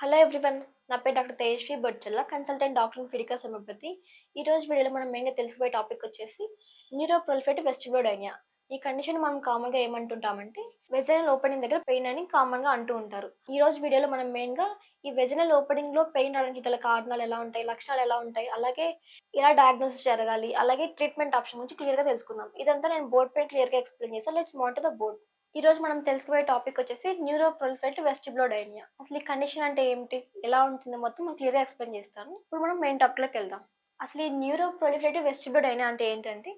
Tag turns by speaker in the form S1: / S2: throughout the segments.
S1: Hello everyone నా పేరు doctor Tejaswi Bodchalla consultant doctor Fiticus Homeopathy ఈ రోజు వీడియోలో మనం మెయిన్గా తెలుసుకోబోయే టాపిక్ వచ్చేసి న్యూరోప్రొలిఫేటివ్ వెస్టిబ్లోడైనియా ఈ కండిషన్ మనం కామన్గా ఏమంటుంటామంటే వెజనల్ ఓపెనింగ్ దగ్గర పెయిన్ అని కామన్గా అంటూ ఉంటారు. ఈ రోజు వీడియోలో మనం మెయిన్గా ఈ వెజనల్ ఓపెనింగ్లో పెయిన్ రావడానికి గల కారణాలు ఎలా ఉంటాయి లక్షణాలు ఎలా ఉంటాయి అలాగే ఎలా డయాగ్నోసిస్ జరగాలి అలాగే ట్రీట్మెంట్ ఆప్షన్ గురించి క్లియర్గా తెలుసుకుందాం. ఇదంతా నేను బోర్డ్ పైన క్లియర్గా ఎక్స్ప్లెయిన్ చేస్తాను లెట్స్ మోన్ ద బోర్డ్ ఈ రోజు మనం తెలుసుకోబోయే టాపిక్ వచ్చేసి న్యూరో ప్రొలిఫేటివ్ వెస్టిబ్లోడైనియా అసలు ఈ కండిషన్ అంటే ఏమిటి? ఎలా ఉంటుంది మొత్తం మనం క్లియర్గా ఎక్స్ప్లెయిన్ చేస్తాను. ఇప్పుడు మనం మెయిన్ టాపిక్లోకి వెళ్దాం. అసలు ఈ న్యూరో ప్రొలిఫేటివ్ వెస్టిబ్లోడైనియా అంటే ఏంటంటే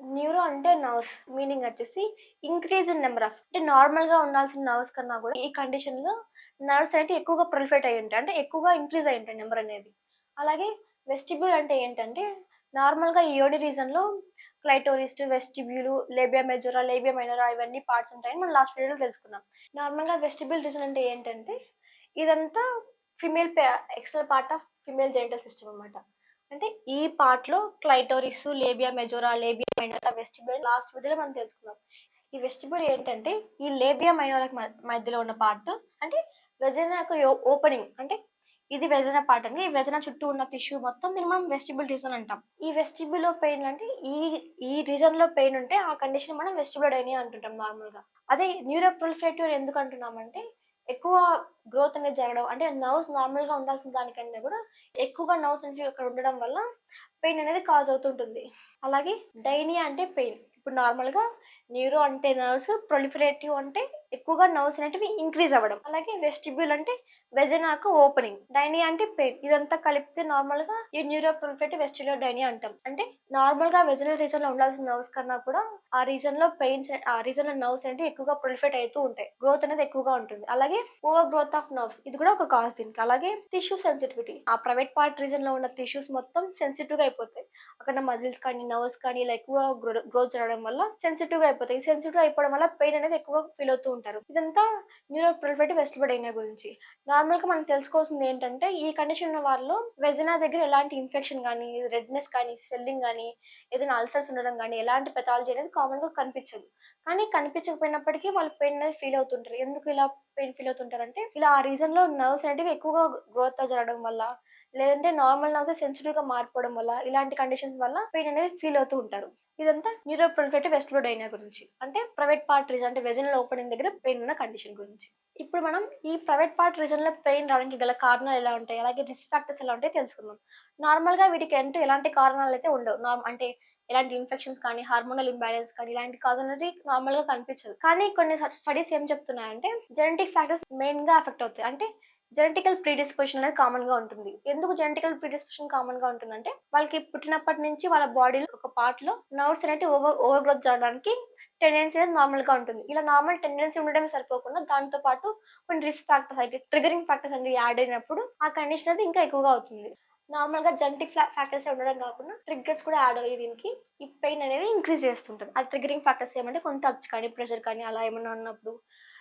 S1: న్యూరో అంటే నర్వ్స్ మీనింగ్ వచ్చేసి ఇంక్రీజ్ ఇన్ నెంబర్ ఆఫ్ అంటే నార్మల్గా ఉండాల్సిన నర్వ్స్ కన్నా కూడా ఈ కండిషన్లో నర్వ్స్ అయితే ఎక్కువగా ప్రొలిఫెట్ అయి ఉంటాయి. అంటే ఎక్కువగా ఇంక్రీజ్ అయి ఉంటాయి నెంబర్ అనేది. అలాగే వెస్టిబ్యూల్ అంటే ఏంటంటే నార్మల్గా ఈ యోని రీజన్లో క్లైటోరిస్ట్ వెస్టిబ్యూలు లేబియా మెజోరా లేబియా మైనరా ఇవన్నీ పార్ట్స్ ఉంటాయని మనం లాస్ట్ వీడియోలో తెలుసుకున్నాం. నార్మల్గా వెస్టిబ్యూల్ రీజన్ అంటే ఏంటంటే ఇదంతా female external part of female genital system అనమాట అంటే ఈ పార్ట్లో clitoris labia majora labia minora vestibule last వీడియోలో మనం తెలుసుకున్నాం. ఈ వెస్టిబ్యూల్ ఏంటంటే ఈ లేబియా మైనోరాకి మధ్యలో ఉన్న పార్ట్ అంటే వెజన ఓపెనింగ్ అంటే ఇది వెజన పార్ట్ అండి. ఈ వెజన చుట్టూ ఉన్న టిష్యూ మొత్తం దీన్ని మనం వెస్టిబుల్ రీజన్ అంటాం. ఈ వెస్టిబుల్లో పెయిన్ అంటే ఈ ఈ రీజన్లో పెయిన్ ఉంటే ఆ కండిషన్ మనం వెస్టిబుల్ డైనియా అంటుంటాం నార్మల్గా. అదే న్యూరోప్రొలిఫేటివ్ ఎందుకు అంటున్నామంటే ఎక్కువ గ్రోత్ అనేది జరగడం అంటే నర్వ్స్ నార్మల్గా ఉండాల్సిన దానికంటే కూడా ఎక్కువగా నర్వ్స్ అనేవి అక్కడ ఉండడం వల్ల పెయిన్ అనేది కాజ్ అవుతుంటుంది. అలాగే డైనియా అంటే పెయిన్ ఇప్పుడు నార్మల్గా న్యూరో అంటే నర్వ్స్ ప్రొలిఫరేటివ్ అంటే ఎక్కువగా నర్వ్స్ అనేటివి ఇంక్రీజ్ అవ్వడం. అలాగే వెస్టిబ్యూల్ అంటే వెజనాకు ఓపెనింగ్. డైనియా అంటే పెయిన్ ఇదంతా కలిపితే నార్మల్గా ఈ న్యూరో ప్రొలిఫరేటివ్ వెస్టిబ్యులర్ డైనీ అంటాం. అంటే నార్మల్గా వెజనల్ రీజన్లో ఉండాల్సిన నర్వ్స్ కన్నా కూడా ఆ రీజన్లో పెయిన్స్ ఆ రీజన్లో నర్వ్స్ అంటే ఎక్కువగా ప్రొలిఫరేట్ అవుతూ ఉంటాయి. గ్రోత్ అనేది ఎక్కువగా ఉంటుంది. అలాగే ఓవర్ గ్రోత్ ఆఫ్ నర్వ్స్. ఇది కూడా ఒక కాజ్ దీనికి. అలాగే టిష్యూ సెన్సిటివిటీ. ఆ ప్రైవేట్ పార్ట్ రీజన్లో ఉన్న టిష్యూస్ మొత్తం సెన్సిటివ్గా అయిపోతాయి. అక్కడ మజిల్స్ కానీ నర్వ్స్ కానీ ఇలా ఎక్కువ గ్రోత్ జరగడం వల్ల సెన్సిటివ్గా అయిపోతాయి సెన్సిటివ్ అయిపోవడం వల్ల పెయిన్ అనేది ఎక్కువ ఫీల్ అవుతూ ఉంటారు. ఇదంతా న్యూరో ప్రొలిఫరేటివ్ వెస్టిబుల్ డైనియా గురించి. నార్మల్ గా మనం తెలుసుకోవాల్సింది ఏంటంటే ఈ కండిషన్ ఉన్న వాళ్ళు వెజనా దగ్గర ఎలాంటి ఇన్ఫెక్షన్ కానీ రెడ్నెస్ కానీ స్వెల్లింగ్ కానీ ఏదైనా అల్సర్స్ ఉండడం కానీ ఎలాంటి పెథాలజీ అనేది కామన్గా కనిపించదు. కానీ కనిపించకపోయినప్పటికీ వాళ్ళు పెయిన్ అనేది ఫీల్ అవుతుంటారు. ఎందుకు ఇలా పెయిన్ ఫీల్ అవుతుంటారు అంటే ఇలా ఆ రీజన్లో నర్వ్స్ అనేటివి ఎక్కువగా గ్రోత్ జరగడం వల్ల లేదంటే నార్మల్ నర్వ్స్ సెన్సిటివ్గా మారిపోవడం వల్ల ఇలాంటి కండిషన్స్ వల్ల పెయిన్ అనేది ఫీల్ అవుతూ ఉంటారు. ఇదంతా న్యూరో ప్రొలిఫేటివ్ వెస్టిబులోడైనియా గురించి. అంటే ప్రైవేట్ పార్ట్ రీజన్ అంటే వెజనల్ ఓపెనింగ్ దగ్గర పెయిన్ ఉన్న కండిషన్ గురించి. ఇప్పుడు మనం ఈ ప్రైవేట్ పార్ట్ రీజన్లో పెయిన్ రావడానికి గల కారణాలు ఎలా ఉంటాయి? అలాగే రిస్క్ ఫ్యాక్టర్స్ ఎలా ఉంటాయి తెలుసుకుందాం. నార్మల్గా వీటికి అంటే ఎలాంటి కారణాలు అయితే ఉండవు. నార్మ్ అంటే ఎలాంటి ఇన్ఫెక్షన్స్ కానీ హార్మోనల్ ఇంబ్యాలెన్స్ కానీ ఇలాంటి కాజ్ అనేది నార్మల్గా కనిపించదు. కానీ కొన్ని స్టడీస్ ఏం చెప్తున్నాయంటే జెనెటిక్ ఫ్యాక్టర్స్ మెయిన్గా ఎఫెక్ట్ అవుతాయి. అంటే జెనెటికల్ ప్రీడిస్పోజిషన్ అనేది కామన్గా ఉంటుంది. ఎందుకు జెనెటికల్ ప్రీడిస్పోజిషన్ కామన్గా ఉంటుందంటే వాళ్ళకి పుట్టినప్పటి నుంచి వాళ్ళ బాడీలో ఒక పార్ట్లో నర్వ్స్ అనేవి ఓవర్ ఓవర్ గ్రోత్ జరగడానికి టెండెన్సీ అనేది నార్మల్గా ఉంటుంది. ఇలా నార్మల్ టెండెన్సీ ఉండడమే సరిపోకుండా దాంతో పాటు కొన్ని రిస్క్ ఫ్యాక్టర్స్ అయితే ట్రిగరింగ్ ఫ్యాక్టర్స్ అనేది యాడ్ అయినప్పుడు ఆ కండిషన్ అది ఇంకా ఎక్కువగా అవుతుంది. నార్మల్గా జెనటిక్ ఫ్యాక్టర్స్ ఉండడం కాకుండా ట్రిగ్గర్స్ కూడా యాడ్ అయ్యి దీనికి ఈ పెయిన్ అనేది ఇంక్రీజ్ చేస్తుంటుంది. ఆ ట్రిగరింగ్ ఫ్యాక్టర్స్ ఏమంటే కొంత టచ్ కానీ ప్రెషర్ కానీ అలా ఏమైనా ఉన్నప్పుడు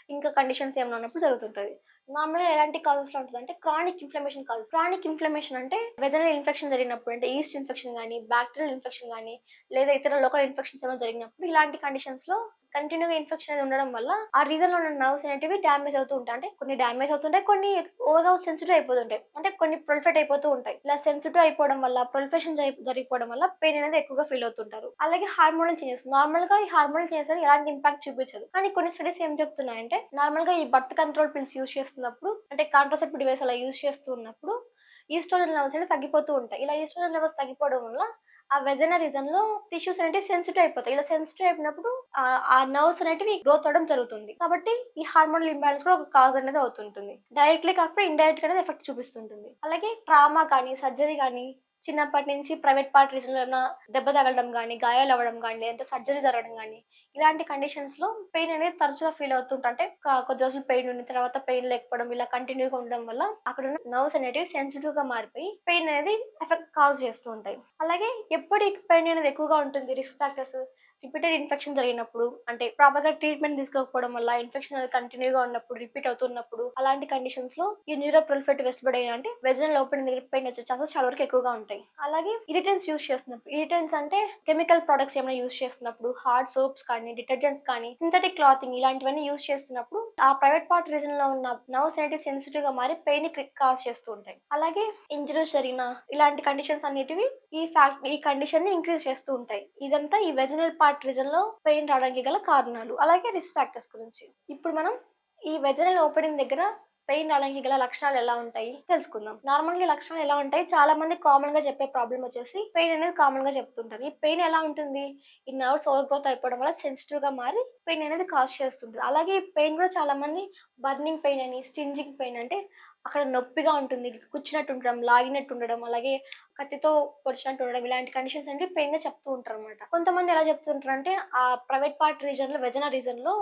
S1: ఇంకా కండిషన్స్ ఏమైనా ఉన్నప్పుడు జరుగుతుంటుంది. నార్మల్గా ఎలాంటి కాజెస్లో ఉంటుంది అంటే chronic inflammation causes chronic inflammation అంటే వెదర్ ఇన్ఫెక్షన్ జరిగినప్పుడు అంటే ఈస్ట్ ఇన్ఫెక్షన్ కానీ బ్యాక్టీరియల్ ఇన్ఫెక్షన్ కానీ లేదా ఇతర లోకల్ ఇన్ఫెక్షన్స్ ఏమైనా జరిగినప్పుడు ఇలాంటి కండిషన్స్లో కంటిన్యూగా ఇన్ఫెక్షన్ అనేది ఉండడం వల్ల ఆ రీజన్లో ఉన్న నర్వ్స్ అనేటివి డ్యామేజ్ అవుతూ ఉంటాయి. అంటే కొన్ని డ్యామేజ్ అవుతుంటాయి కొన్ని ఓవర్ సెన్సిటివ్ అయిపోతుంటాయి అంటే కొన్ని ప్రొలిఫెట్ అయిపోతూ ఉంటాయి. ఇలా సెన్సిటివ్ అయిపోవడం వల్ల ప్రొలిఫెషన్ జరిగిపోవడం వల్ల పెయిన్ అనేది ఎక్కువగా ఫీల్ అవుతుంటారు. అలాగే హార్మోనల్ చేంజెస్ నార్మల్గా ఈ హార్మోనల్ చేంజెస్ ఎలాంటి ఇంపాక్ట్ చూపించదు. కానీ కొన్ని స్టడీస్ ఏం చెప్తున్నాయంటే నార్మల్గా ఈ బర్త్ కంట్రోల్ పిల్స్ యూస్ చేస్తున్నప్పుడు అంటే కాంట్రాసెప్టివ్ డివైస్ అలా యూస్ చేస్తున్నప్పుడు ఈస్ట్రోజన్ లెవెల్స్ అనేవి తగ్గిపోతూ ఉంటాయి. ఇలా ఈస్ట్రోజన్ లెవెల్స్ తగ్గిపోవడం వల్ల ఆ వెజన రీజన్లో టిష్యూస్ అనేవి సెన్సిటివ్ అయిపోతాయి. ఇలా సెన్సిటివ్ అయినప్పుడు ఆ నర్వ్స్ అనేటివి గ్రోత్ అవడం జరుగుతుంది. కాబట్టి ఈ హార్మోనల్ ఇంబ్యాలెన్స్ కూడా ఒక కాజ్ అనేది అవుతుంటుంది. డైరెక్ట్లీ కాకపోతే ఇండైరెక్ట్గా ఎఫెక్ట్ చూపిస్తుంటుంది. అలాగే ట్రామా కానీ సర్జరీ కానీ చిన్నప్పటి నుంచి ప్రైవేట్ పార్ట్ రీజన్లో దెబ్బ తగలడం కానీ గాయాలు అవ్వడం కానీ లేదంటే సర్జరీ జరగడం కానీ ఇలాంటి కండిషన్స్లో పెయిన్ అనేది తరచుగా ఫీల్ అవుతుంటా. అంటే కొద్ది రోజులు పెయిన్ ఉన్న తర్వాత పెయిన్ లేకపోవడం ఇలా కంటిన్యూగా ఉండడం వల్ల అక్కడ ఉన్న నర్వ్స్ అనేటివి సెన్సిటివ్గా మారిపోయి పెయిన్ అనేది ఎఫెక్ట్ కాజ్ చేస్తూ ఉంటాయి. అలాగే ఎప్పుడు పెయిన్ అనేది ఎక్కువగా ఉంటుంది. రిస్క్ ఫ్యాక్టర్స్ రిపీటెడ్ ఇన్ఫెక్షన్ జరిగినప్పుడు అంటే ప్రాపర్గా ట్రీట్మెంట్ తీసుకోకపోవడం వల్ల ఇన్ఫెక్షన్ అనేది కంటిన్యూగా ఉన్నప్పుడు రిపీట్ అవుతున్నప్పుడు అలాంటి కండిషన్స్లో ఈ న్యూరో ప్రొలిఫెట్ వెస్టిబుల్ అంటే వెజన్ ఓపెనింగ్ దగ్గర పెయిన్ వచ్చే ఛాన్సెస్ చాలా వరకు ఎక్కువగా ఉంటాయి. అలాగే ఇరిటెన్స్ యూస్ చేస్తున్నప్పుడు ఇరిటెన్స్ అంటే కెమికల్ ప్రొడక్ట్స్ ఏమైనా యూస్ చేస్తున్నప్పుడు హార్డ్ సోప్స్ కానీ డిటర్జెంట్స్ కానీ సింథటిక్ క్లాతింగ్ ఇలాంటివన్నీ యూస్ చేస్తున్నప్పుడు ఆ ప్రైవేట్ పార్ట్ రీజన్లో ఉన్న నర్వ్స్ అనేవి సెన్సిటివ్గా మారి పెయిన్ కాజ్ చేస్తూ ఉంటాయి. అలాగే ఇంజరీస్ జరిగిన ఇలాంటి కండిషన్స్ అనేటివి ఈ ఫ్యాక్ట్ ఈ కండిషన్ని ఇంక్రీజ్ చేస్తూ ఉంటాయి. ఇదంతా ఈ వెజినల్ పార్ట్ రీజన్లో పెయిన్ రావడానికి గల కారణాలు. అలాగే రిస్క్ ఫ్యాక్టర్స్ గురించి. ఇప్పుడు మనం ఈ వెజనల్ ఓపెనింగ్ దగ్గర పెయిన్ రావడానికి గల లక్షణాలు ఎలా ఉంటాయి తెలుసుకుందాం. నార్మల్గా లక్షణాలు ఎలా ఉంటాయి? చాలా మంది కామన్గా చెప్పే ప్రాబ్లం వచ్చేసి పెయిన్ అనేది కామన్గా చెప్తుంటారు. ఈ పెయిన్ ఎలా ఉంటుంది? ఈ నర్వ్స్ ఓవర్ గ్రోత్ అయిపోవడం వల్ల సెన్సిటివ్గా మారి పెయిన్ అనేది కాజ్ చేస్తుంది అలాగే ఈ పెయిన్ కూడా చాలా మంది బర్నింగ్ పెయిన్ అని స్టింజింగ్ పెయిన్ అంటే అక్కడ నొప్పిగా ఉంటుంది. కూర్చున్నట్టు ఉండడం లాగినట్టు ఉండడం అలాగే కత్తితో పొడిచినట్టు ఉండడం ఇలాంటి కండిషన్స్ అంటే పెయిన్గా చెప్తూ ఉంటారు అనమాట కొంతమంది ఎలా చెప్తుంటారు అంటే ఆ ప్రైవేట్ పార్ట్ రీజన్లో వెజన రీజన్లో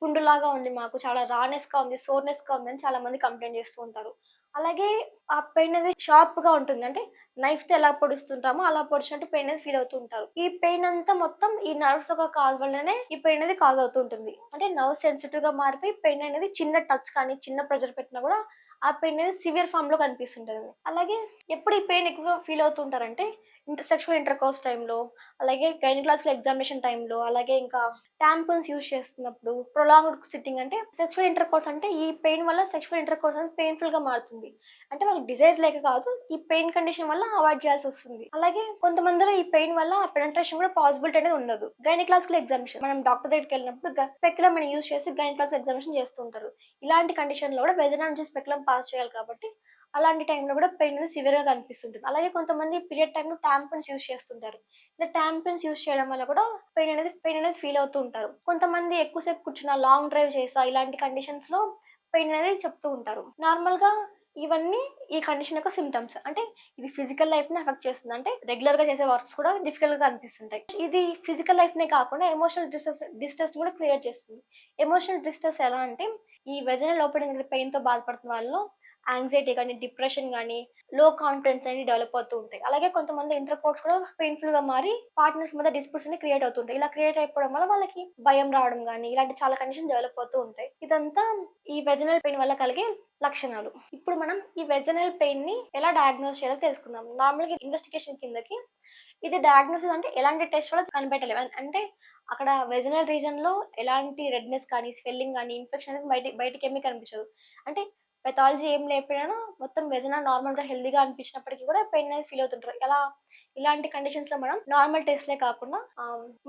S1: పుండులాగా ఉంది మాకు చాలా రానెస్గా ఉంది సోర్నెస్గా ఉంది అని చాలా మంది కంప్లైంట్ చేస్తూ ఉంటారు. అలాగే ఆ పెయిన్ అనేది షార్ప్గా ఉంటుంది. అంటే నైఫ్తో ఎలా పొడుస్తుంటామో అలా పొడిచినట్టు పెయిన్ అనేది ఫీల్ అవుతూ ఉంటారు. ఈ పెయిన్ అంతా మొత్తం ఈ నర్వ్స్ ఒక కాజ్ వల్లనే ఈ పెయిన్ అనేది కాజ్ అవుతూ ఉంటుంది. అంటే నర్వ్ సెన్సిటివ్గా మారిపోయి పెయిన్ అనేది చిన్న టచ్ కానీ చిన్న ప్రెజర్ పెట్టినా కూడా ఆ పెయిన్ అనేది సివియర్ ఫామ్లో కనిపిస్తుంటుంది. అలాగే ఎప్పుడు ఈ పెయిన్ ఎక్కువ ఫీల్ అవుతుంటారంటే ఇంటర్ సెక్షువల్ ఇంటర్ కోర్స్ టైంలో అలాగే గైనక్లాసికల్ ఎగ్జామినేషన్ టైంలో అలాగే ఇంకా ట్యాంపన్స్ యూజ్ చేస్తున్నప్పుడు ప్రొలాంగ్డ్ సిట్టింగ్ అంటే సెక్షువల్ ఇంటర్ కోర్స్ అంటే ఈ పెయిన్ వల్ల సెక్షువల్ ఇంటర్ కోర్స్ అనేది పెయిన్ఫుల్గా మారుతుంది. అంటే వాళ్ళకి డిజైర్ లేక కాదు ఈ పెయిన్ కండిషన్ వల్ల అవాయిడ్ చేయాల్సి వస్తుంది. అలాగే కొంతమందిలో ఈ పెయిన్ వల్ల పెనట్రేషన్ కూడా పాసిబిలిటీ అనేది ఉండదు. గైనక్లాసికల్ ఎగ్జామినేషన్ మనం డాక్టర్ దగ్గరికి వెళ్ళినప్పుడు స్పెక్యులం మనం యూజ్ చేసి గైనక్లాసికల్ ఎగ్జామినేషన్ చేస్తుంటారు ఇలాంటి కండిషన్లో కూడా వెజనా నుంచి స్పెక్యులం పాస్ చేయాలి కాబట్టి అలాంటి టైంలో కూడా పెయిన్ అనేది సివియర్గా కనిపిస్తుంటుంది. అలాగే కొంతమంది పీరియడ్ టైంలో ట్యాంపన్స్ యూస్ చేస్తుంటారు. ఇలా ట్యాంపన్స్ యూస్ చేయడం వల్ల కూడా పెయిన్ అనేది పెయిన్ అనేది ఫీల్ అవుతూ ఉంటారు. కొంతమంది ఎక్కువసేపు కూర్చున్న లాంగ్ డ్రైవ్ చేసా ఇలాంటి కండిషన్స్లో పెయిన్ అనేది చెప్తూ ఉంటారు. నార్మల్గా ఇవన్నీ ఈ కండిషన్ యొక్క సిమ్టమ్స్ అంటే ఇది ఫిజికల్ లైఫ్ని అఫెక్ట్ చేస్తుంది. అంటే రెగ్యులర్గా చేసే వర్క్స్ కూడా డిఫికల్ట్గా అనిపిస్తుంటాయి ఇది ఫిజికల్ లైఫ్ నే కాకుండా ఎమోషనల్ డిస్ట్రెస్ డిస్ట్రెస్ కూడా క్రియేట్ చేస్తుంది. ఎమోషనల్ డిస్ట్రెస్ ఎలా అంటే ఈ వెజన లోపల పెయిన్తో బాధపడుతున్న వాళ్ళు యాంగ్జైటీ కానీ డిప్రెషన్ కానీ లో కాన్ఫిడెన్స్ అనేది డెవలప్ అవుతూ ఉంటాయి. అలాగే కొంతమంది ఇంటర్కోర్స్ కూడా పెయిన్ఫుల్గా మారి పార్ట్నర్స్ మీద డిస్ప్యూట్స్ అనేది క్రియేట్ అవుతుంటాయి ఇలా క్రియేట్ అయిపోవడం వల్ల వాళ్ళకి భయం రావడం కానీ ఇలాంటి చాలా కండిషన్ డెవలప్ అవుతూ ఉంటాయి. ఇదంతా ఈ వెజనల్ పెయిన్ వల్ల కలిగే లక్షణాలు. ఇప్పుడు మనం ఈ వెజనల్ పెయిన్ని ఎలా డయాగ్నోస్ చేయాలో తెలుసుకుందాం. నార్మల్గా ఇన్వెస్టిగేషన్ కిందకి ఇది డయాగ్నోసిస్ అంటే ఎలాంటి టెస్ట్ వల్ల కనిపెట్టలేము అంటే అక్కడ వెజనల్ రీజన్లో ఎలాంటి రెడ్నెస్ కానీ స్వెల్లింగ్ కానీ ఇన్ఫెక్షన్ అనేది బయట బయటకి ఏమీ కనిపించదు. అంటే పెథాలజీ ఏం లేకపోయినా మొత్తం వెజన నార్మల్గా హెల్దీగా అనిపించినప్పటికీ కూడా పెయిన్ అనేది ఫీల్ అవుతుంటారు. ఎలా? ఇలాంటి కండిషన్స్లో మనం నార్మల్ టెస్ట్లే కాకుండా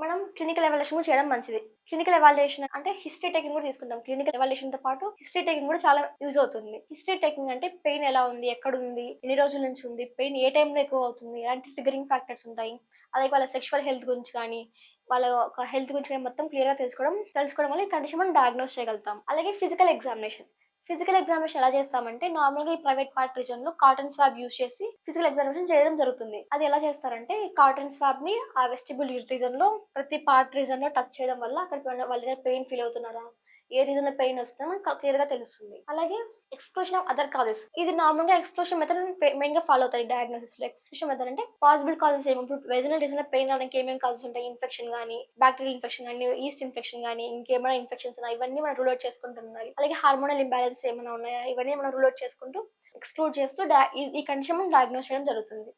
S1: మనం క్లినికల్ ఎవాల్యుయేషన్ కూడా చేయడం మంచిది. క్లినికల్ ఎవాల్యుయేషన్ అంటే హిస్టరీ టేకింగ్ కూడా తీసుకుంటాం. క్లినికల్ ఎవాల్యుయేషన్తో పాటు హిస్టరీ టేకింగ్ కూడా చాలా యూజ్ అవుతుంది. హిస్టరీ టేకింగ్ అంటే పెయిన్ ఎలా ఉంది ఎక్కడ ఉంది ఎన్ని రోజుల నుంచి ఉంది పెయిన్ ఏ టైంలో ఎక్కువ అవుతుంది ఎలాంటి ట్రిగరింగ్ ఫ్యాక్టర్స్ ఉంటాయి. అలాగే వాళ్ళ సెక్షువల్ హెల్త్ గురించి కానీ వాళ్ళ ఒక హెల్త్ గురించి మొత్తం క్లియర్గా తెలుసుకోవడం తెలుసుకోవడం వల్ల ఈ కండిషన్ మనం డయాగ్నోస్ చేయగలుగుతాం. అలాగే ఫిజికల్ ఎగ్జామినేషన్ ఫిజికల్ ఎగ్జామినేషన్ ఎలా చేస్తామంటే నార్మల్గా ఈ ప్రైవేట్ పార్ట్ రీజన్లో కాటన్ స్వాబ్ యూస్ చేసి ఫిజికల్ ఎగ్జామినేషన్ చేయడం జరుగుతుంది. అది ఎలా చేస్తారంటే ఈ కాటన్ స్వాబ్ని ఆ వెస్టిబుల్ రీజన్లో ప్రతి పార్ట్ రీజన్లో టచ్ చేయడం వల్ల అక్కడ వాళ్ళ పెయిన్ ఫీల్ అవుతున్నారా? ఏ రీజన్లో పెయిన్ వస్తుందో మనకు క్లియర్గా తెలుస్తుంది. అలాగే ఎక్స్క్లూషన్ ఆఫ్ అదర్ కాజెస్ ఇది నార్మల్గా ఎక్స్క్లూషన్ మెథడ్ మెయిన్గా ఫాలో అవుతాయి. డయాగ్నోసిస్లో ఎక్స్క్లూషన్ మెథడ్ అంటే పాసిబుల్ కాజెస్ ఏమి? ఇప్పుడు వెజనల్ రీజన్లో పెయిన్ రావడానికి ఏమేమి కాజెస్ ఉంటాయి? ఇన్ఫెక్షన్ కానీ బ్యాక్టీరియల్ ఇన్ఫెక్షన్ కానీ ఈస్ట్ ఇన్ఫెక్షన్ కానీ ఇంకేమైనా ఇన్ఫెక్షన్స్ ఉన్నాయి ఇవన్నీ మనం రూల్ అవుట్ చేసుకుంటున్నాయి. అలాగే హార్మోనల్ ఇంబ్యాలెన్స్ ఏమైనా ఉన్నాయా? ఇవన్నీ మనం రూల్ అవుట్ చేసుకుంటూ ఎక్స్క్లూడ్ చేస్తూ ఈ- ఈ కండిషన్ మనం డయాగ్నోస్ చేయడం జరుగుతుంది.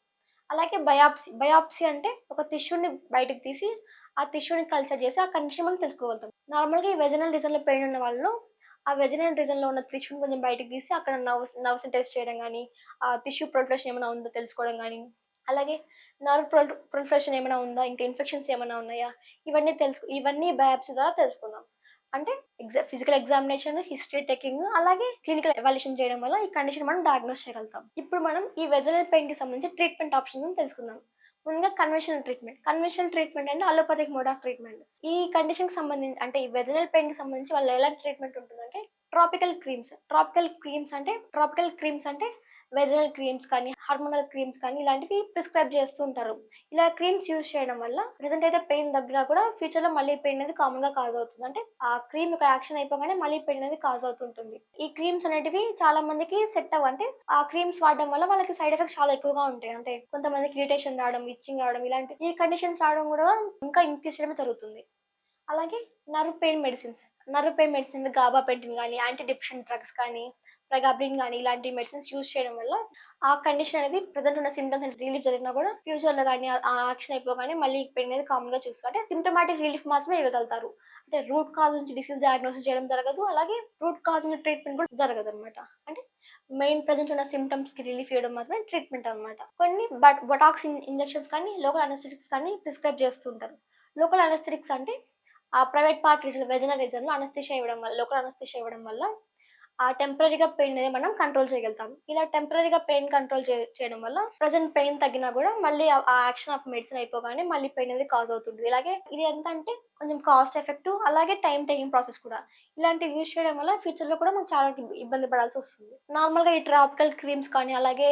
S1: అలాగే బయాప్సీ బయాప్సీ అంటే ఒక టిష్యూని బయటకు తీసి ఆ టిష్యూని కల్చర్ చేసి ఆ కండిషన్ మనం తెలుసుకోగలుగుతాం. నార్మల్గా ఈ వెజనల్ రీజన్లో పెయిన్ ఉన్న వాళ్ళు ఆ వెజనల్ రీజన్లో ఉన్న టిష్యూని కొంచెం బయటకు తీసి అక్కడ నర్వ్స్ నర్వ్స్ టెస్ట్ చేయడం కానీ ఆ టిష్యూ ప్రొటెక్షన్ ఏమైనా ఉందో తెలుసుకోవడం కానీ అలాగే నర్వ్ ప్రొలిఫరేషన్ ఏమైనా ఉందా ఇంకా ఇన్ఫెక్షన్స్ ఏమైనా ఉన్నాయా ఇవన్నీ తెలుసు ఇవన్నీ బయాప్సీ ద్వారా తెలుసుకుందాం. అంటే exa physical examination history taking అలాగే క్లినికల్ ఎవాల్యుయేషన్ చేయడం వల్ల ఈ కండిషన్ మనం డయాగ్నోస్ చేయగలుగుతాం. ఇప్పుడు మనం ఈ వెజనల్ పెయిన్కి సంబంధించి ట్రీట్మెంట్ ఆప్షన్ తెలుసుకుందాం. ముందుగా కన్వెన్షనల్ ట్రీట్మెంట్ కన్వెన్షనల్ ట్రీట్మెంట్ అంటే అలోపతిక్ మోడ్ ఆఫ్ ట్రీట్మెంట్ ఈ కండిషన్కి సంబంధించి అంటే ఈ వెజనల్ పెయిన్కి సంబంధించి వాళ్ళు ఎలాంటి ట్రీట్మెంట్ ఉంటుందంటే ట్రాపికల్ క్రీమ్స్ ట్రాపికల్ క్రీమ్స్ అంటే ట్రాపికల్ క్రీమ్స్ అంటే వెజనల్ క్రీమ్స్ కానీ హార్మోనల్ క్రీమ్స్ కానీ ఇలాంటివి ప్రిస్క్రైబ్ చేస్తూ ఉంటారు. ఇలా క్రీమ్స్ యూజ్ చేయడం వల్ల ప్రజెంట్ అయితే పెయిన్ తగ్గినా కూడా ఫ్యూచర్లో మళ్ళీ పెయిన్ అనేది కామన్గా కాజ్ అవుతుంది. అంటే ఆ క్రీమ్ యొక్క యాక్షన్ అయిపోగానే మళ్ళీ పెయిన్ అనేది కాజ్ అవుతుంటుంది. ఈ క్రీమ్స్ అనేటివి చాలా మందికి సెట్ అవ్వ అంటే ఆ క్రీమ్స్ వాడడం వల్ల వాళ్ళకి సైడ్ ఎఫెక్ట్స్ చాలా ఎక్కువగా ఉంటాయి. అంటే కొంతమందికి ఇరిటేషన్ రావడం ఇచ్చింగ్ రావడం ఇలాంటి ఈ కండిషన్స్ రావడం కూడా ఇంకా ఇంక్రీస్ చేయడమే జరుగుతుంది. అలాగే nerve pain medicines nerve pain medicine gabapentin కానీ యాంటీ డిప్రెషన్ డ్రగ్స్ కానీ ప్రగాబ్రిన్ కానీ ఇలాంటి మెడిసిన్స్ యూజ్ చేయడం వల్ల ఆ కండిషన్ అనేది ప్రజెంట్ ఉన్న సిమ్టమ్స్ రిలీఫ్ జరిగినా కూడా ఫ్యూచర్లో కానీ ఆ యాక్షన్ అయిపోగానే మళ్ళీ పెయిన్ అనేది కామన్గా చూస్తారు అంటే సిమ్టమాటిక్ రిలీఫ్ మాత్రమే ఇవ్వగలుగుతారు. అంటే రూట్ కాజ్ నుంచి డిసీజ్ డయాగ్నోసిస్ చేయడం జరగదు అలాగే రూట్ కాజ్ నుంచి ట్రీట్మెంట్ కూడా జరగదు అనమాట అంటే మెయిన్ ప్రజెంట్ ఉన్న సిమ్టమ్స్కి రిలీఫ్ ఇవ్వడం మాత్రమే ట్రీట్మెంట్ అనమాట కొన్ని బట్ బొటాక్స్ ఇంజెక్షన్స్ కానీ లోకల్ అనస్థెటిక్స్ కానీ ప్రిస్క్రైబ్ చేస్తుంటారు లోకల్ అనస్థెటిక్స్ అంటే ఆ ప్రైవేట్ పార్ట్ రీజన్ వెజనల్ రీజన్లో అనస్థిషియా ఇవ్వడం వల్ల లోకల్ అనస్థిష ఇవ్వడం వల్ల ఆ టెంపరీగా పెయిన్ అనేది మనం కంట్రోల్ చేయగలుగుతాం. ఇలా టెంపరీగా పెయిన్ కంట్రోల్ చేయడం వల్ల ప్రజెంట్ పెయిన్ తగ్గినా కూడా మళ్ళీ ఆ యాక్షన్ ఆఫ్ మెడిసిన్ అయిపోగానే మళ్ళీ పెయిన్ అనేది కాజ్ అవుతుంది. ఇలాగే ఇది ఎంత అంటే కొంచెం కాస్ట్ ఎఫెక్టివ్ అలాగే టైం టేకింగ్ ప్రాసెస్ కూడా. ఇలాంటివి యూజ్ చేయడం వల్ల ఫ్యూచర్లో కూడా మనకు చాలా ఇబ్బంది పడాల్సి వస్తుంది. నార్మల్గా ఈ ట్రాపికల్ క్రీమ్స్ కానీ అలాగే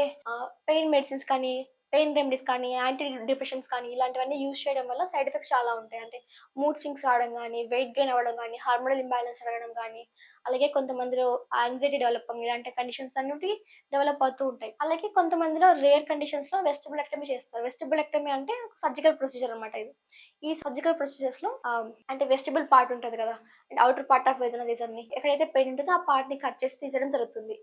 S1: పెయిన్ మెడిసిన్స్ కానీ పెయిన్ రెమెడీస్ కానీ యాంటీ డిప్రెషన్స్ కానీ ఇలాంటివన్నీ యూజ్ చేయడం వల్ల సైడ్ ఎఫెక్ట్స్ చాలా ఉంటాయి. అంటే మూడ్ స్వింగ్స్ రావడం కానీ వెయిట్ గెయిన్ అవ్వడం కానీ హార్మోనల్ ఇంబ్యాలెన్స్ అవ్వడం కానీ అలాగే కొంతమందిలో యాంగ్జైటీ డెవలప్ ఇలాంటి కండిషన్స్ అన్నిటి డెవలప్ అవుతూ ఉంటాయి. అలాగే కొంతమందిలో రేర్ కండిషన్స్లో వెస్టిబులెక్టమీ చేస్తారు. వెస్టిబుల్ ఎక్టమీ అంటే సర్జికల్ ప్రొసీజర్ అనమాట ఇది. ఈ సర్జికల్ ప్రొసీజర్స్లో అంటే వెస్టిబుల్ పార్ట్ ఉంటుంది కదా అండ్ అవుటర్ పార్ట్ ఆఫ్ వెజనల్ని ఎక్కడైతే పెయిన్ ఉంటుందో ఆ పార్ట్ని కట్ చేసి తీసేయడం జరుగుతుంది.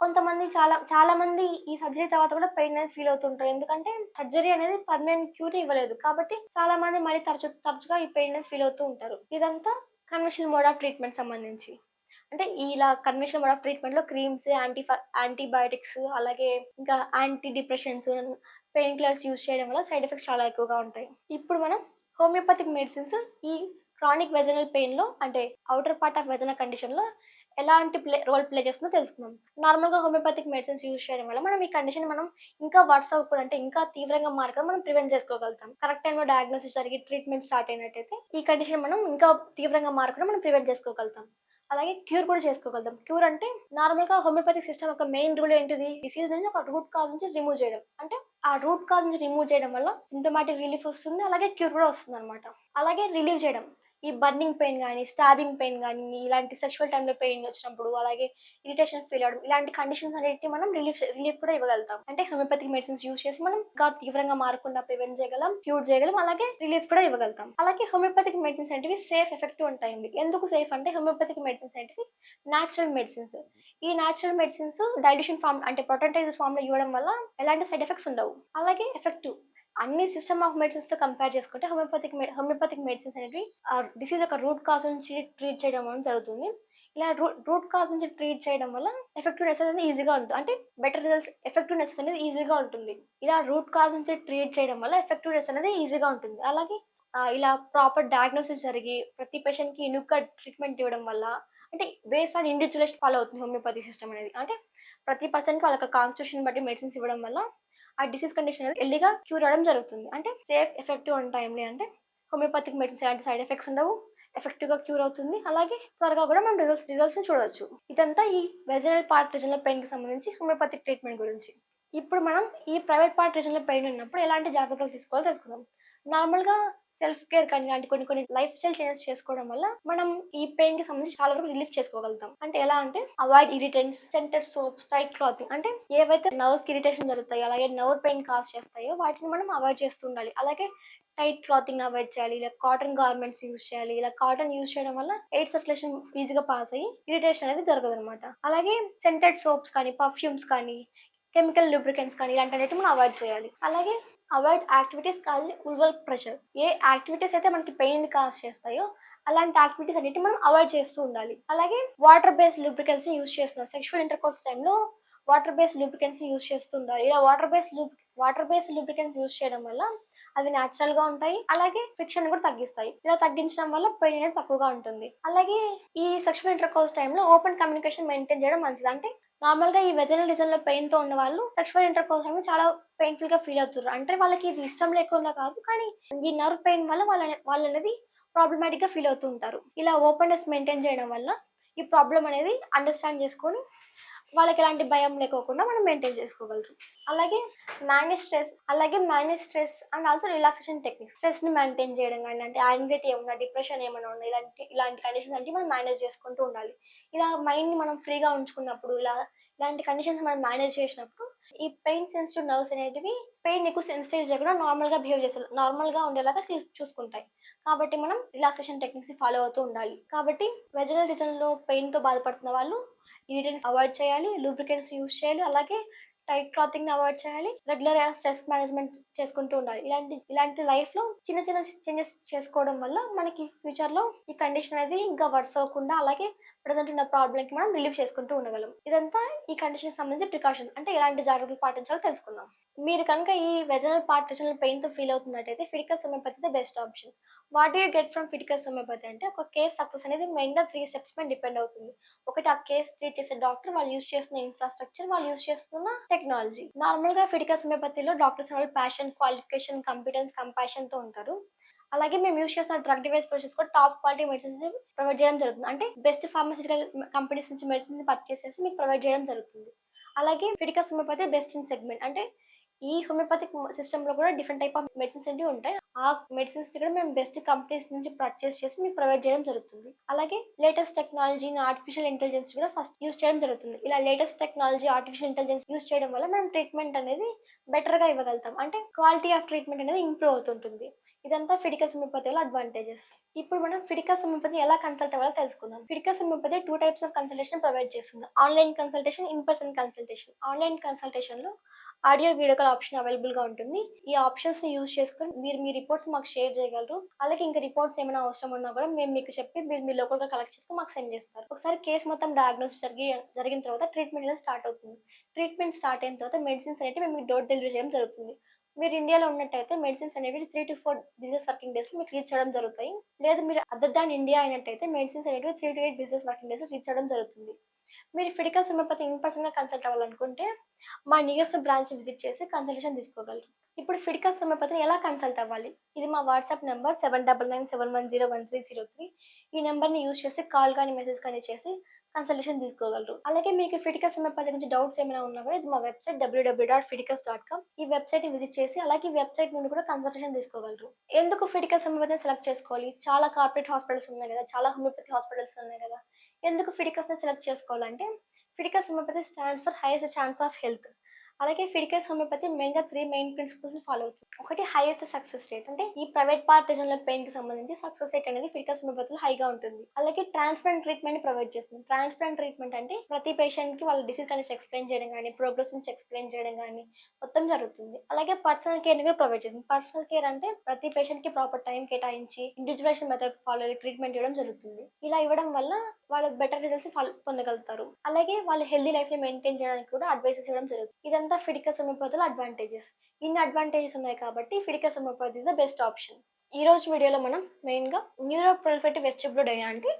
S1: కొంతమంది చాలా చాలా మంది ఈ సర్జరీ తర్వాత కూడా పెయిన్ అనేది ఫీల్ అవుతుంటారు ఎందుకంటే సర్జరీ అనేది పర్మనెంట్ క్యూర్ ఇవ్వలేదు. కాబట్టి చాలా మంది మళ్ళీ తరచు తరచుగా ఈ పెయిన్ అనేది ఫీల్ అవుతూ ఉంటారు. ఇదంతా కన్వెన్షనల్ మోడ్ ఆఫ్ ట్రీట్మెంట్ సంబంధించి. అంటే ఇలా కన్వెన్షనల్ మోడ్ ఆఫ్ ట్రీట్మెంట్లో క్రీమ్స్ యాంటీ యాంటీబయాటిక్స్ అలాగే ఇంకా anti depressions pain killers use చేయడం వల్ల సైడ్ ఎఫెక్ట్స్ చాలా ఎక్కువగా ఉంటాయి. ఇప్పుడు మనం హోమియోపతిక్ మెడిసిన్స్ ఈ క్రానిక్ వెజనల్ పెయిన్లో అంటే అవుటర్ పార్ట్ ఆఫ్ వెజనల్ కండిషన్లో ఎలాంటి ప్లే రోల్ ప్లే చేస్తుందో తెలుసుకుందాం. నార్మల్గా హోమియోపతిక్ మెడిసిన్స్ యూజ్ చేయడం వల్ల మనం ఈ కండిషన్ మనం ఇంకా వర్స్ అవ్వకూడదు అంటే ఇంకా తీవ్రంగా మార్గం మనం ప్రివెంట్ చేసుకోగలుగుతాం. కరెక్ట్ టైంలో డయాగ్నోసిస్ జరిగి ట్రీట్మెంట్ స్టార్ట్ అయినట్టయితే ఈ కండిషన్ మనం ఇంకా తీవ్రంగా మారకుండా మనం ప్రివెంట్ చేసుకోగలుగుతాం. అలాగే క్యూర్ కూడా చేసుకోగలుగుతాం. క్యూర్ అంటే నార్మల్గా హోమియోపతిక్ సిస్టమ్ ఒక మెయిన్ రూల్ ఏంటిది? డిసీజ్ నుంచి ఒక రూట్ కాజ్ నుంచి రిమూవ్ చేయడం. అంటే ఆ రూట్ కాజ్ నుంచి రిమూవ్ చేయడం వల్ల సింటమాటిక్ రిలీఫ్ వస్తుంది అలాగే క్యూర్ కూడా వస్తుంది అనమాట అలాగే రిలీవ్ చేయడం. ఈ బర్నింగ్ పెయిన్ కానీ స్టాబింగ్ పెయిన్ కానీ ఇలాంటి సెక్షువల్ టైంలో పెయిన్ వచ్చినప్పుడు అలాగే ఇరిటేషన్ ఫీల్ అవడం ఇలాంటి కండిషన్స్ అనేవి మనం రిలీఫ్ రిలీఫ్ కూడా ఇవ్వగలుగుతాం. అంటే హోమియోపతిక్ మెడిసిన్స్ యూజ్ చేసి మనం ఇంకా తీవ్రంగా మారకుండా ప్రివెంట్ చేయగలం క్యూర్ చేయగలం అలాగే రిలీఫ్ కూడా ఇవ్వగలుగుతాం. అలాగే హోమియోపతిక్ మెడిసిన్స్ అనేవి సేఫ్ ఎఫెక్టివ్ ఉంటాయండి. ఎందుకు సేఫ్ అంటే హోమియోపతిక్ మెడిసిన్స్ అనేవి న్యాచురల్ మెడిసిన్స్ ఈ న్యాచురల్ మెడిసిన్స్ డైల్యూషన్ ఫామ్ అంటే ప్రొటెక్టైజర్ ఫామ్లో ఇవ్వడం వల్ల ఎలాంటి సైడ్ ఎఫెక్ట్స్ ఉండవు. అలాగే ఎఫెక్టివ్ అన్ని సిస్టమ్ ఆఫ్ మెడిసిన్స్తో కంపేర్ చేసుకుంటే హోమియోపతిక్ హోమియోపతిక్ మెడిసిన్స్ అనేవి డిసీజ్ యొక్క రూట్ కాజ్ నుంచి ట్రీట్ చేయడం అనేది జరుగుతుంది. ఇలా రూట్ రూట్ కాజ్ నుంచి ట్రీట్ చేయడం వల్ల ఎఫెక్టివ్నెస్ అనేది ఈజీగా ఉంటుంది అంటే బెటర్ రిజల్ట్స్ ఎఫెక్టివ్నెస్ అనేది ఈజీగా ఉంటుంది. ఇలా రూట్ కాజ్ నుంచి ట్రీట్ చేయడం వల్ల ఎఫెక్టివ్నెస్ అనేది ఈజీగా ఉంటుంది. అలాగే ఇలా ప్రాపర్ డయాగ్నోసిస్ జరిగి ప్రతి పేషెంట్కి ఇనుక ట్రీట్మెంట్ ఇవ్వడం వల్ల అంటే బేస్డ్ ఆన్ ఇండివిజువలైజ్ ఫాలో అవుతుంది హోమియోపతి సిస్టమ్ అనేది. అంటే ప్రతి పర్సన్కి వాళ్ళ కాన్స్టిట్యూషన్ బట్టి మెడిసిన్స్ ఇవ్వడం వల్ల ఆ డిసీజ్ కండిషన్ అనేది ఎల్లిగా క్యూర్ అవడం జరుగుతుంది. అంటే సేఫ్ ఎఫెక్టివ్ ఆన్ టైమ్లీ అంటే హోమియోపతిక్ మెడిసిన్స్ ఎలాంటి సైడ్ ఎఫెక్ట్స్ ఉండవు ఎఫెక్టివ్గా క్యూర్ అవుతుంది. అలాగే త్వరగా కూడా మనం రిజల్ట్స్ రిజల్ట్స్ చూడవచ్చు. ఇదంతా ఈ వెజనల్ పార్ట్ రీజనల్ పెయిన్కి సంబంధించి హోమియోపతిక్ ట్రీట్మెంట్ గురించి. ఇప్పుడు మనం ఈ ప్రైవేట్ పార్ట్ రీజనల్ పెయిన్ ఉన్నప్పుడు ఎలాంటి జాగ్రత్తలు తీసుకోవాలో తెలుసుకుందాం. నార్మల్గా సెల్ఫ్ కేర్ కానీ లాంటి కొన్ని కొన్ని లైఫ్ స్టైల్ చేంజెస్ చేసుకోవడం వల్ల మనం ఈ పెయిన్కి సంబంధించి చాలా వరకు రిలీఫ్ చేసుకోగలుగుతాం. అంటే ఎలా అంటే avoid irritants scented soaps tight clothing అంటే ఏవైతే నర్వ్ ఇరిటేషన్ జరుగుతాయో అలాగే నర్వ్ పెయిన్ కాజ్ చేస్తాయో వాటిని మనం అవాయిడ్ చేస్తూ ఉండాలి. అలాగే టైట్ క్లాతింగ్ అవాయిడ్ చేయాలి ఇలా కాటన్ గార్మెంట్స్ యూజ్ చేయాలి ఇలా కాటన్ యూజ్ చేయడం వల్ల ఎయిట్ సర్క్యులేషన్ ఈజీగా పాస్ అయ్యి ఇరిటేషన్ అనేది జరగదు అనమాట అలాగే సెంటెడ్ సోప్స్ కానీ పర్ఫ్యూమ్స్ కానీ కెమికల్ లూబ్రికెంట్స్ కానీ ఇలాంటి మనం అవాయిడ్ చేయాలి. అలాగే avoid activities cause vulval pressure. ఏ యాక్టివిటీస్ అయితే మనకి పెయిన్ కాజ్ చేస్తాయో అలాంటి యాక్టివిటీస్ అన్నిటి మనం అవాయిడ్ చేస్తూ ఉండాలి. అలాగే వాటర్ బేస్డ్ లూబ్రికెంట్స్ యూజ్ చేస్తున్నారు. సెక్షువల్ ఇంటర్ కోర్స్ టైంలో వాటర్ బేస్డ్ లూబ్రికెంట్స్ యూజ్ చేస్తుంటారు ఇలా water based lube water based lubricants use చేయడం వల్ల అవి న్యాచురల్గా ఉంటాయి. అలాగే ఫ్రిక్షన్ కూడా తగ్గిస్తాయి. ఇలా తగ్గించడం వల్ల పెయిన్ అనేది తక్కువగా ఉంటుంది. అలాగే ఈ సెక్షువల్ ఇంటర్ కోర్స్ టైంలో ఓపెన్ కమ్యూనికేషన్ మెయింటైన్ చేయడం మంచిది. అంటే నార్మల్గా ఈ వెజనల్ రీజన్లో పెయిన్తో ఉన్న వాళ్ళు సెక్షువల్ ఇంటర్ కోసం చాలా పెయిన్ఫుల్గా ఫీల్ అవుతారు అంటే వాళ్ళకి ఇది ఇష్టం లేకుండా కాదు కానీ ఈ నర్వ్ పెయిన్ వల్ల వాళ్ళ వాళ్ళు అనేది ప్రాబ్లమాటిక్గా ఫీల్ అవుతూ ఉంటారు. ఇలా ఓపెన్నెస్ మెయింటైన్ చేయడం వల్ల ఈ ప్రాబ్లం అనేది అండర్స్టాండ్ చేసుకొని వాళ్ళకి ఎలాంటి భయం లేకోకుండా మనం మెయింటైన్ చేసుకోగలరు. అలాగే మేనేజ్ స్ట్రెస్ అలాగే manage stress and also relaxation techniques స్ట్రెస్ని మెయింటైన్ చేయడం కానీ అంటే యాంగ్జైటీ ఏమన్నా డిప్రెషన్ ఏమైనా ఉన్నా ఇలాంటి ఇలాంటి కండిషన్స్ అంటే మనం మేనేజ్ చేసుకుంటూ ఉండాలి. ఇలా మైండ్ని మనం ఫ్రీగా ఉంచుకున్నప్పుడు ఇలా ఇలాంటి కండిషన్స్ మనం మేనేజ్ చేసినప్పుడు ఈ పెయిన్ సెన్సిటివ్ నర్వ్స్ అనేటివి పెయిన్ ఎక్కువ సెన్సిటివ్ చేయకుండా నార్మల్గా బిహేవ్ చేస్తారు నార్మల్గా ఉండేలాగా చూ- చూసుకుంటాయి. కాబట్టి మనం రిలాక్సేషన్ టెక్నిక్స్ ఫాలో అవుతూ ఉండాలి. కాబట్టి వెజనల్ రీజన్లో పెయిన్తో బాధపడుతున్న వాళ్ళు ఇరిటెంట్స్ అవాయిడ్ చేయాలి లూబ్రికెంట్స్ యూజ్ చేయాలి అలాగే టైట్ క్లాతింగ్ అవాయిడ్ చేయాలి. రెగ్యులర్ స్ట్రెస్ మేనేజ్మెంట్ చేసుకుంటూ ఉండాలి. ఇలాంటి ఇలాంటి లైఫ్లో చిన్న చిన్న చేంజెస్ చేసుకోవడం వల్ల మనకి ఫ్యూచర్లో ఈ కండిషన్ అనేది ఇంకా వర్స్ అవ్వకుండా అలాగే ప్రజెంట్ ఉన్న ప్రాబ్లం కి మనం రిలీవ్ చేసుకుంటూ ఉండగలం. ఇదంతా ఈ కండిషన్ సంబంధించి ప్రికాషన్ అంటే ఎలాంటి జాగ్రత్తలు పాటించాలో తెలుసుకుందాం. మీరు కనుక ఈ వెజనల్ పార్ట్ వెజనల్ పెయిన్తో feel అవుతున్నట్టయితే Fiticus Homeopathy best option what you get from Fiticus Homeopathy అంటే ఒక కేస్ సక్సెస్ అనేది మెయిన్గా త్రీ స్టెప్స్ పైన డిపెండ్ అవుతుంది. ఒకటి ఆ కేస్ ట్రీట్ చేసే డాక్టర్ వాళ్ళు యూస్ చేస్తున్న ఇన్ఫ్రాస్ట్రక్చర్ వాళ్ళు యూస్ చేస్తున్న టెక్నాలజీ నార్మల్గా ఫిడికస్ హోమియోపతిలో డాక్టర్స్ వాళ్ళు ప్యాషన్ క్వాలిఫికేషన్ కంపిటెన్స్ కంపాషన్తో ఉంటారు. అలాగే మేము యూస్ చేస్తున్న డ్రగ్ డివైస్ ప్రొసెస్ కూడా టాప్ క్వాలిటీ మెడిసిన్స్ ప్రొవైడ్ చేయడం జరుగుతుంది. అంటే బెస్ట్ ఫార్మసిటికల్ కంపెనీస్ నుంచి మెడిసిన్స్ పర్చేస్ చేసి మీకు ప్రొవైడ్ చేయడం జరుగుతుంది. అలాగే Fiticus Homeopathy best in segment అంటే ఈ హోమియోపతిక్ సిస్టమ్లో కూడా డిఫరెంట్ టైప్ ఆఫ్ మెడిసిన్స్ అనేవి ఉంటాయి. ఆ మెడిసిన్స్ కూడా మేము బెస్ట్ కంపెనీస్ నుంచి పర్చేస్ చేసి మీకు ప్రొవైడ్ చేయడం జరుగుతుంది. అలాగే లేటెస్ట్ టెక్నాలజీని ఆర్టిఫిషియల్ ఇంటెలిజెన్స్ కూడా ఫస్ట్ యూస్ చేయడం జరుగుతుంది. ఇలా latest technology artificial intelligence use చేయడం వల్ల మనం ట్రీట్మెంట్ అనేది బెటర్గా ఇవ్వగలుగుతాం. అంటే క్వాలిటీ ఆఫ్ ట్రీట్మెంట్ అనేది ఇంప్రూవ్ అవుతుంటుంది. ఇదంతా ఫిడికల్ హోమియోపతి వల్ల అడ్వాంటేజెస్ ఇప్పుడు మనం ఫిడికల్ హోమియోపతి ఎలా కన్సల్ట్ అవ్వాలో తెలుసుకుందాం. Fiticus Homeopathy two types of consultation provide చేస్తుంది. Online consultation in person consultation online కన్సల్టేషన్లో audio video call option అవైలబుల్గా ఉంటుంది. ఈ ఆప్షన్స్ని యూజ్ చేసుకొని మీరు మీ రిపోర్ట్స్ మాకు షేర్ చేయగలరు. అలాగే ఇంకా రిపోర్ట్స్ ఏమైనా అవసరం ఉన్నా కూడా మేము మీకు చెప్పి మీరు మీ లోకల్గా కలెక్ట్ చేసుకుని మాకు సెండ్ చేస్తారు. ఒకసారి కేసు మొత్తం డయాగ్నోస్ జరిగి జరిగిన తర్వాత ట్రీట్మెంట్ అనేది స్టార్ట్ అవుతుంది. ట్రీట్మెంట్ స్టార్ట్ అయిన తర్వాత మెడిసిన్స్ అనేవి మేము డోర్ డెలివరీ చేయడం జరుగుతుంది. మీరు ఇండియాలో ఉన్నట్టయితే మెడిసిన్స్ అనేవి three to four business working days మీకు రీచ్ చేయడం జరుగుతాయి. లేదా మీరు అదర్ దాన్ ఇండియా అయినట్టయితే మెడిసిన్స్ అనేవి three to eight business working days reach చేయడం జరుగుతుంది. మీరు ఫిడికల్ హోమియోపతి ఇన్ పర్సన్గా కన్సల్ట్ అవ్వాలనుకుంటే మా నియర్స్ బ్రాంచ్ విజిట్ చేసి కన్సల్టేషన్ తీసుకోగలరు. ఇప్పుడు ఫిడికల్ హోమియోపతిని ఎలా కన్సల్ట్ అవ్వాలి? ఇది మా WhatsApp number seven double nine seven one zero one three zero three. ఈ నెంబర్ని యూజ్ చేసి కాల్ కానీ మెసేజ్ కానీ చేసి కన్సల్టేషన్ తీసుకోగలరు. అలాగే మీకు ఫిటికల్ సమయపతి గురించి డౌట్స్ ఏమైనా ఉన్నా కూడా ఇది మా website W W dot Fiticus dot com. ఈ వెబ్సైట్ విజిట్ చేసి అలాగే వెబ్సైట్ నుండి కూడా కన్సల్టేషన్ తీసుకోగలరు. ఎందుకు ఫిటికల్ సమయపతిని సెలెక్ట్ చేసుకోవాలి? చాలా కార్పొరేట్ హాస్పిటల్స్ ఉన్నాయి కదా చాలా హోమియోపతి హాస్పిటల్స్ ఉన్నాయి కదా. ఎందుకు ఫిడికస్ సెలెక్ట్ చేసుకోవాలంటే Fiticus Homeopathy stands for highest chance of health అలాగే ఫిడికస్ హోమియోపతి మెయిన్గా త్రీ మెయిన్ ప్రిన్సిపల్స్ ఫాలో అవుతుంది. ఒకటి హైయెస్ట్ సక్సెస్ రేట్ అంటే ఈ ప్రైవేట్ పార్ట్ రీజనల్ సంబంధించి సక్సెస్ రేట్ అనేది ఫిడికస్ హోమియోపతిలో హైగా ఉంటుంది. అలాగే ట్రాన్స్ప్లాంట్ ట్రీట్మెంట్ ప్రొవైడ్ చేస్తుంది. ట్రాన్స్ప్లాంట్ ట్రీట్మెంట్ అంటే ప్రతి పేషెంట్కి వాళ్ళ డిసీజ్ కండిషన్ ఎక్స్ప్లెయిన్ చేయడం కానీ ప్రోగ్రెస్ నుంచి ఎక్స్ప్లెయిన్ చేయడం కానీ మొత్తం జరుగుతుంది. అలాగే పర్సనల్ కేర్ కూడా ప్రొవైడ్ చేస్తుంది. పర్సనల్ కేర్ అంటే ప్రతి పేషెంట్కి ప్రాపర్ టైం కేటాయించి ఇండివిజువలైజేషన్ మెథడ్ ఫాలో అయ్యి ట్రీట్మెంట్ ఇవ్వడం జరుగుతుంది. ఇలా ఇవ్వడం వల్ల వాళ్ళకి బెటర్ రిజల్ట్స్ పొందగలుగుతారు. అలాగే వాళ్ళ హెల్దీ లైఫ్ని మెయింటైన్ చేయడానికి కూడా అడ్వైసెస్ ఇవ్వడం జరుగుతుంది. ఇదంతా ఫిడికస్ హోమియోపతిలో అడ్వాంటేజెస్ ఇన్ని అడ్వాంటేజెస్ ఉన్నాయి కాబట్టి Fiticus Homeopathy is the best option ఈ రోజు వీడియోలో మనం మెయిన్గా న్యూరో ప్రొలిఫెటివ్ వెస్టిబ్యులోడైనా అంటే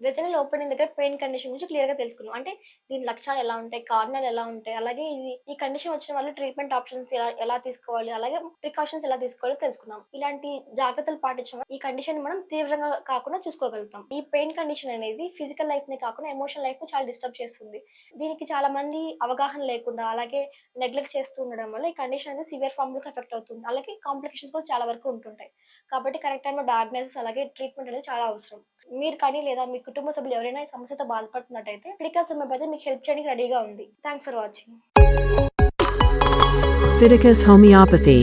S1: వెజనల్ ఓపెనింగ్ దగ్గర పెయిన్ కండిషన్ గురించి క్లియర్గా తెలుసుకున్నాం అంటే దీని లక్షణాలు ఎలా ఉంటాయి? కారణాలు ఎలా ఉంటాయి? అలాగే ఇది ఈ కండిషన్ వచ్చిన వాళ్ళు ట్రీట్మెంట్ ఆప్షన్స్ ఎలా ఎలా తీసుకోవాలి? అలాగే ప్రికాషన్స్ ఎలా తీసుకోవాలో తెలుసుకున్నాం ఇలాంటి జాగ్రత్తలు పాటించడం ఈ కండిషన్ మనం తీవ్రంగా కాకుండా చూసుకోగలుగుతాం. ఈ పెయిన్ కండిషన్ అనేది ఫిజికల్ లైఫ్ని కాకుండా ఎమోషనల్ లైఫ్ను చాలా డిస్టర్బ్ చేస్తుంది. దీనికి చాలా మంది అవగాహన లేకుండా అలాగే నెగ్లెక్ట్ చేస్తూ ఉండడం వల్ల ఈ కండిషన్ అనేది సివియర్ ఫామ్లో ఎఫెక్ట్ అవుతుంది. అలాగే కాంప్లికేషన్స్ కూడా చాలా వరకు ఉంటుంటాయి. కాబట్టి కరెక్ట్ టైంలో డయాగ్నోసిస్ అలాగే ట్రీట్మెంట్ అనేది చాలా అవసరం. మీరు కానీ లేదా మీ కుటుంబ సభ్యులు ఎవరైనా ఈ సమస్యతో బాధపడుతున్నట్టయితే క్రిటికల్ సమయం అయితే మీకు హెల్ప్ చేయడానికి రెడీగా ఉంది. Thanks for watching
S2: Fiticus Homeopathy.